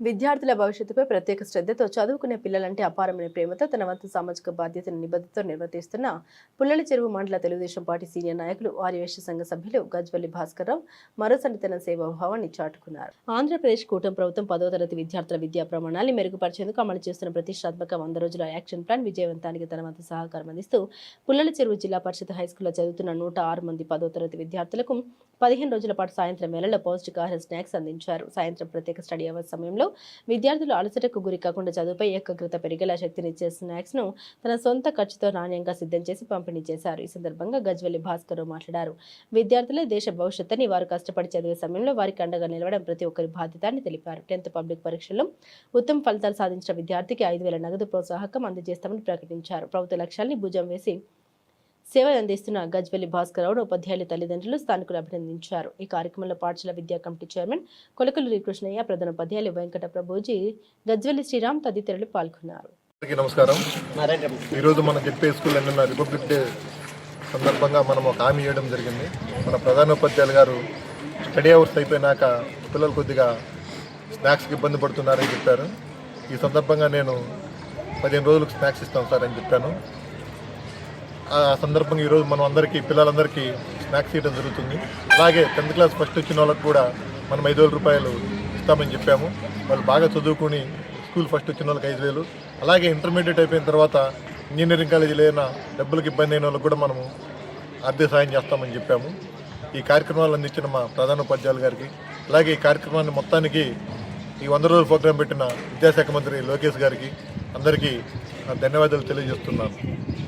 విద్యార్థుల భవిష్యత్తుపై ప్రత్యేక శ్రద్ధతో చదువుకునే పిల్లలంటే అపారమైన ప్రేమతో తన వంతు సామాజిక బాధ్యతను నిబద్ధతో నిర్వర్తిస్తున్న పుల్లల చెరువు మండల తెలుగుదేశం పార్టీ సీనియర్ నాయకులు ఆర్యవేశ సంఘ సభ్యులు గజ్వల్లి భాస్కర్రావు మరోసారి తన సేవాభావాన్ని చాటుకున్నారు. ఆంధ్రప్రదేశ్ కూటమి ప్రభుత్వం పదో తరగతి విద్యార్థుల విద్యా ప్రమాణాన్ని మెరుగుపరిచేందుకు అమలు చేస్తున్న ప్రతిష్టాత్మక వంద రోజుల యాక్షన్ ప్లాన్ విజయవంతానికి తన వంతు సహకారం అందిస్తూ పుల్లల చెరువు జిల్లా పరిషత్ హైస్కూల్లో చదువుతున్న నూట ఆరు మంది పదో తరగతి విద్యార్థులకు పదిహేను రోజుల పాటు సాయంత్రం వేళలో పౌష్టికాహార స్నాక్స్ అందించారు. సాయంత్రం ప్రత్యేక స్టడీ అవర్ సమయంలో విద్యార్థులు అలసటకు గురి కాకుండా చదువుపై ఏకాగ్రత పెరిగేలా శక్తినిచ్చే స్నాక్స్ను తన సొంత ఖర్చుతో నాణ్యంగా సిద్ధం చేసి పంపిణీ చేశారు. ఈ సందర్భంగా గజ్వెల్లి భాస్కర్ మాట్లాడారు. విద్యార్థులే దేశ భవిష్యత్తుని వారు కష్టపడి చదివే సమయంలో వారికి అండగా నిలవడం ప్రతి ఒక్కరి బాధ్యత అని తెలిపారు. టెన్త్ పబ్లిక్ పరీక్షల్లో ఉత్తమ ఫలితాలు సాధించిన విద్యార్థికి ఐదు వేల నగదు ప్రోత్సాహకం అందజేస్తామని ప్రకటించారు. ప్రభుత్వ లక్ష్యాన్ని భుజం వేసి సేవ అందిస్తున్న గజ్వెల్లి భాస్కరరావును ఉపాధ్యాయుల తల్లిదండ్రులు స్థానికులు అభినందించారు. ఈ కార్యక్రమంలో పాఠశాల విద్యా కమిటీ చైర్మన్ కొలకలూరి కృష్ణయ్య ప్రధాన ఉపాధ్యాయులు వెంకట ప్రభుజీ గజ్వెల్లి శ్రీరామ్ తదితరులు పాల్గొన్నారు. నమస్కారం. ఈరోజు మన జెడ్పీ స్కూల్ నిన్న రిపబ్లిక్ డే సందర్భంగా మనం ఒక హామీ ఇవ్వడం జరిగింది. మన ప్రధానోపాధ్యాయులు గారు స్టడీ అవర్స్ అయిపోయినాక పిల్లలు కొద్దిగా స్నాక్స్కి ఇబ్బంది పడుతున్నారని చెప్పారు. ఈ సందర్భంగా నేను పదిహేను రోజులకు స్నాక్స్ ఇస్తాం సార్ అని చెప్పాను. సందర్భంగా ఈరోజు మనం అందరికీ పిల్లలందరికీ స్నాక్స్ ఇవ్వడం జరుగుతుంది. అలాగే టెన్త్ క్లాస్ ఫస్ట్ వచ్చిన వాళ్ళకి కూడా మనం ఐదు వేల రూపాయలు ఇస్తామని చెప్పాము. వాళ్ళు బాగా చదువుకుని స్కూల్ ఫస్ట్ వచ్చిన వాళ్ళకి ఐదు వేలు. అలాగే ఇంటర్మీడియట్ అయిపోయిన తర్వాత ఇంజనీరింగ్ కాలేజీలో అయినా డబ్బులకు ఇబ్బంది అయిన వాళ్ళకి కూడా మనము ఆర్థిక సాయం చేస్తామని చెప్పాము. ఈ కార్యక్రమాలు అందించిన మా ప్రధాన ఉపాధ్యాయులు గారికి అలాగే ఈ కార్యక్రమాన్ని మొత్తానికి ఈ వంద రోజుల ప్రోగ్రాం పెట్టిన విద్యాశాఖ మంత్రి లోకేష్ గారికి అందరికీ ధన్యవాదాలు తెలియజేస్తున్నాను.